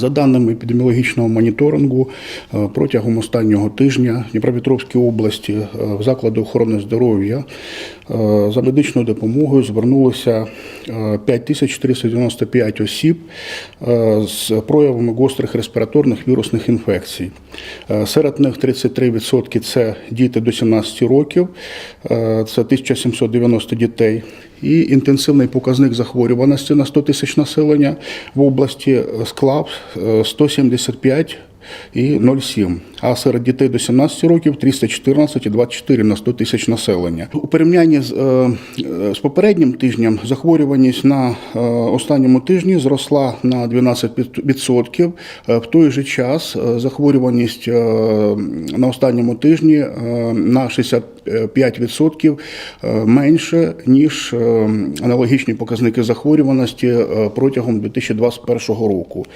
За даними епідеміологічного моніторингу, е, протягом останнього тижня в Дніпропетровській області е, в заклади охорони здоров'я е, за медичною допомогою звернулося е, 5495 осіб з проявами гострих респіраторних вірусних інфекцій. Серед них 33% це діти до 17 років, це 1790 дітей. І інтенсивний показник захворюваності на 100 тисяч населення в області е, склав е, 175 і 0,7. А серед дітей до 17 років 314 і 24 на 100 тисяч населення. У порівнянні з, е, е, з попереднім тижнем захворюваність на е, останньому тижні зросла на 12%. Е, В той же час захворюваність на останньому тижні на 65% е, менше, ніж аналогічні показники захворюваності протягом 2021 року.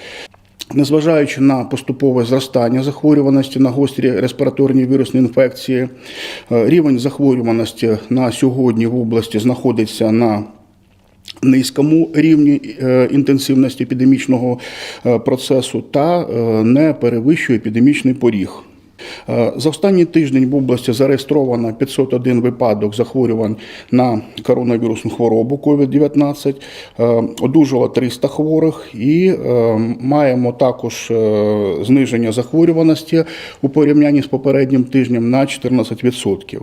Незважаючи на поступове зростання захворюваності на гострі респіраторні вірусні інфекції, е, рівень захворюваності на сьогодні в області знаходиться на низькому рівні е, інтенсивності епідемічного е, процесу та не перевищує епідемічний поріг. Е, За останній тиждень в області зареєстровано 501 випадок захворювань на коронавірусну хворобу COVID-19, Е, одужало 300 хворих і е, маємо також зниження захворюваності у порівнянні з попереднім тижнем на 14%.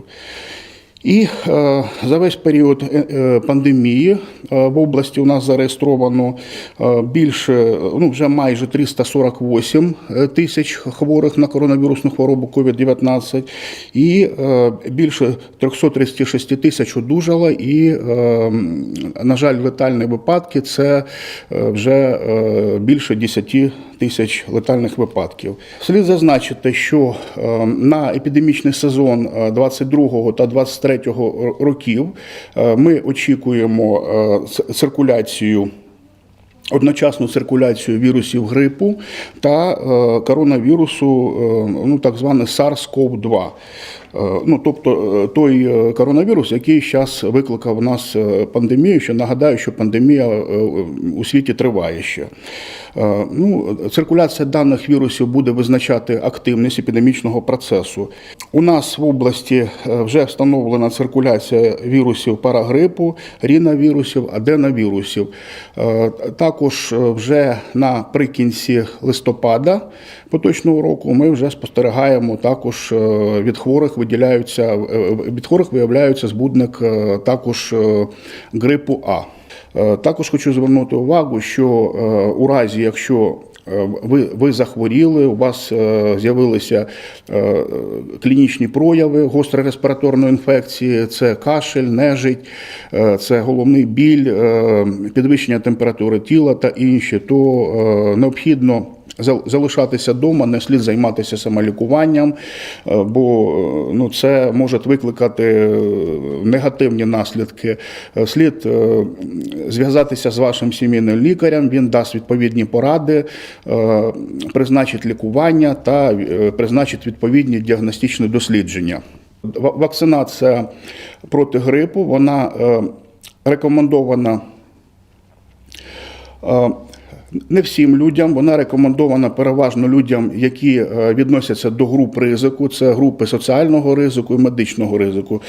І е, за весь період е, е, пандемії в області у нас зареєстровано більше, ну вже майже 348 тисяч хворих на коронавірусну хворобу COVID-19 і більше 336 тисяч одужало. І, на жаль, летальні випадки це вже більше 10 тисяч летальних випадків. Слід зазначити, що е, на епідемічний сезон е, 22 та 23 років е, ми очікуємо е, циркуляцію. Одночасну циркуляцію вірусів грипу та е, коронавірусу, е, ну так званий SARS-CoV-2. Е, Ну, тобто той коронавірус, який зараз викликав у нас пандемію, що нагадаю, що пандемія у світі триває ще. Ну, циркуляція даних вірусів буде визначати активність епідемічного процесу. У нас в області вже встановлена циркуляція вірусів парагрипу, ріновірусів, аденовірусів. Е, Також е, вже наприкінці листопада поточного року ми вже спостерігаємо також е, від хворих виділяються е, від хворих виявляється збудник також грипу А. Також хочу звернути увагу, що у разі, якщо ви, ви захворіли, у вас е, з'явилися е, клінічні прояви гострої респіраторної інфекції, це кашель, нежить, е, це головний біль, е, підвищення температури тіла та інші, то е, необхідно залишатися вдома, не слід займатися самолікуванням, е, бо е, ну, це може викликати е, негативні наслідки. Слід зв'язатися з вашим сімейним лікарем, він дасть відповідні поради, призначить лікування та призначить відповідні діагностичні дослідження. Вакцинація проти грипу вона рекомендована Не всім людям, вона рекомендована переважно людям, які е, відносяться до груп ризику, це групи соціального ризику і медичного ризику.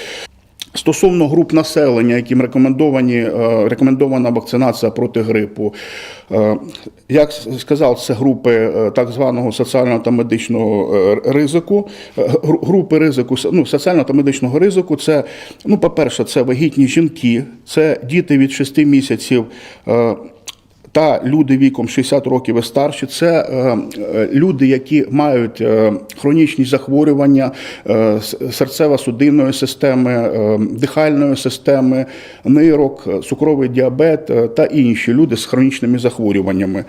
Стосовно груп населення, яким рекомендовані, е, рекомендована вакцинація проти грипу, е, як сказав, це групи так званого соціального та медичного ризику. Групи ризику, ну, соціального та медичного ризику це, ну, по-перше, це вагітні жінки, це діти від 6 місяців. Та люди віком 60 років і старші це е, е, люди, які мають е, хронічні захворювання серцево-судинної системи, дихальної системи, нирок, цукровий діабет та інші люди з хронічними захворюваннями.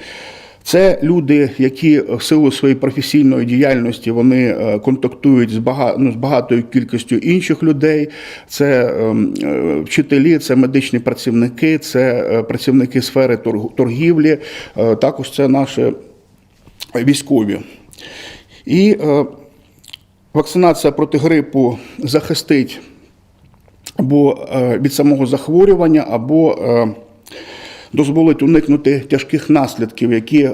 Це люди, які в силу своєї професійної діяльності вони е, контактують з бага- ну, з багатою кількістю інших людей. Це ем, е, вчителі, це медичні працівники, це е, працівники сфери торгівлі, також це наші військові. І вакцинація проти грипу захистить або від самого захворювання, або дозволить уникнути тяжких наслідків, які е,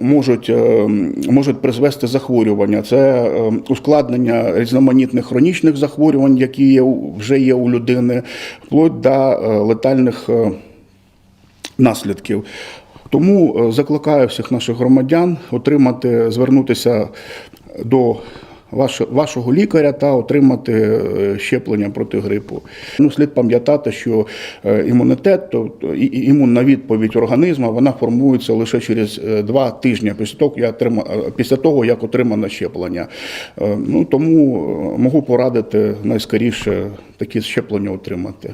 можуть, е, можуть призвести захворювання. Це е, ускладнення різноманітних хронічних захворювань, які є, вже є у людини, вплоть до летальних наслідків. Тому закликаю всіх наших громадян отримати, звернутися до вашого лікаря та отримати е, щеплення проти грипу. Ну, слід пам'ятати, що е, імунітет, тобто імунна відповідь організму, вона формується лише через е, два тижні після того, як отрима- е, після того, як отримано щеплення. Ну, тому можу порадити найскоріше такі щеплення отримати.